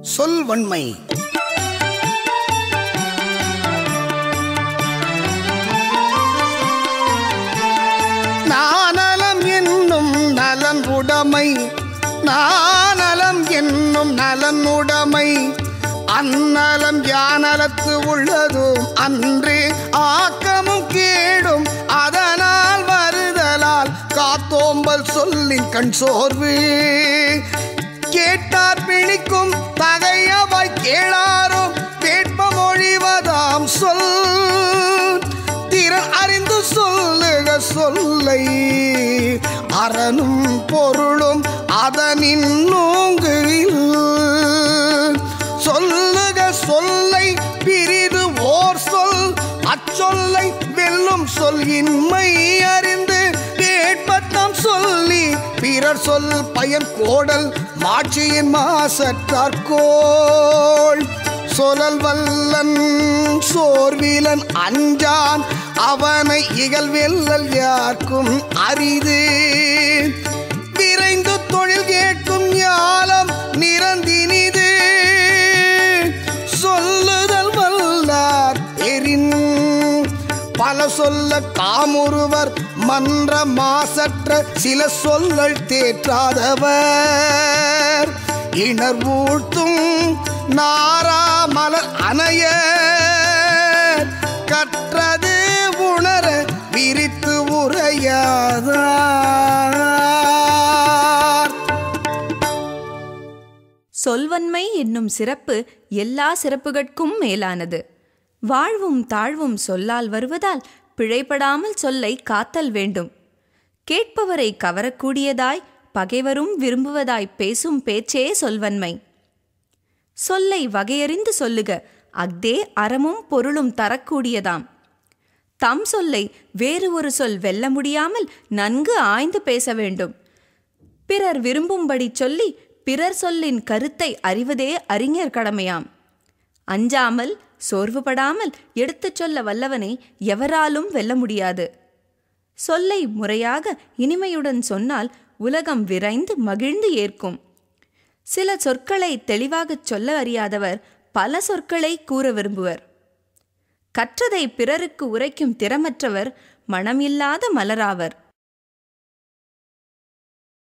சொல்வன்மை நானலம் என்னும் நலன் உடைமை. நானலம் என்னும் நலன் உடைமை. அந்நலம் யானலத்து உள்ளதும் அன்றே. ஆக்கமும் கேடும் அதனால் வருதலால் காத்தோம்பல் சொல்லின் கண் சோர்வு. கேட்டார் பிழிக்கும் தகையவாய் கேளாரும் கேட்ப மொழிவதாம் சொல். திறன் அறிந்து சொல்லுக சொல்லை. அறனும் பொருளும் அதனின் நோங்குகில். சொல்லுக சொல்லை பிரிது ஓர் சொல். அச்சொல்லை வெல்லும் சொல்லின்மை அறிந்து. வீரர் பிறர் சொல் பயன் கோடல் மாட்சியின் மாசற்றார்கோள் சொலல் வல்லன் சோர்வீலன் அஞ்சான் அவனை இகழ்வெல்லல் யார்க்கும் அரிது. பல சொல்ல காமுருவர் மன்ற மாசற்ற சில சொல்லல் தேற்றாதவர். இணர் ஊழ்த்தும் நாராமலர் அணைய கற்றது உணர விரித்து உரையாதார். சொல்வன்மை என்னும் சிறப்பு எல்லா சிறப்புகட்கும் மேலானது. வாழ்வும் தாழ்வும் சொல்லால் வருவதால் பிழைப்படாமல் சொல்லை காத்தல் வேண்டும். கேட்பவரை கவரக்கூடியதாய் பகைவரும் விரும்புவதாய் பேசும் பேச்சே சொல்வன்மை. சொல்லை வகையறிந்து சொல்லுக அஃதே அறமும் பொருளும் தரக்கூடியதாம். தம் சொல்லை வேறு ஒரு சொல் வெல்ல முடியாமல் நன்கு ஆய்ந்து பேச வேண்டும். பிறர் விரும்பும்படி சொல்லி பிறர் சொல்லின் கருத்தை அறிவதே அறிஞர் கடமையாம். அஞ்சாமல் சோர்வுபடாமல் எடுத்துச் சொல்ல வல்லவனை எவராலும் வெல்ல முடியாது. சொல்லை முறையாக இனிமையுடன் சொன்னால் உலகம் விரைந்து மகிழ்ந்து ஏற்கும். சில சொற்களை தெளிவாகச் சொல்ல அறியாதவர் பல சொற்களை கூற விரும்புவர். கற்றதை பிறருக்கு உரைக்கும் திறமற்றவர் மனமில்லாத மலராவர்.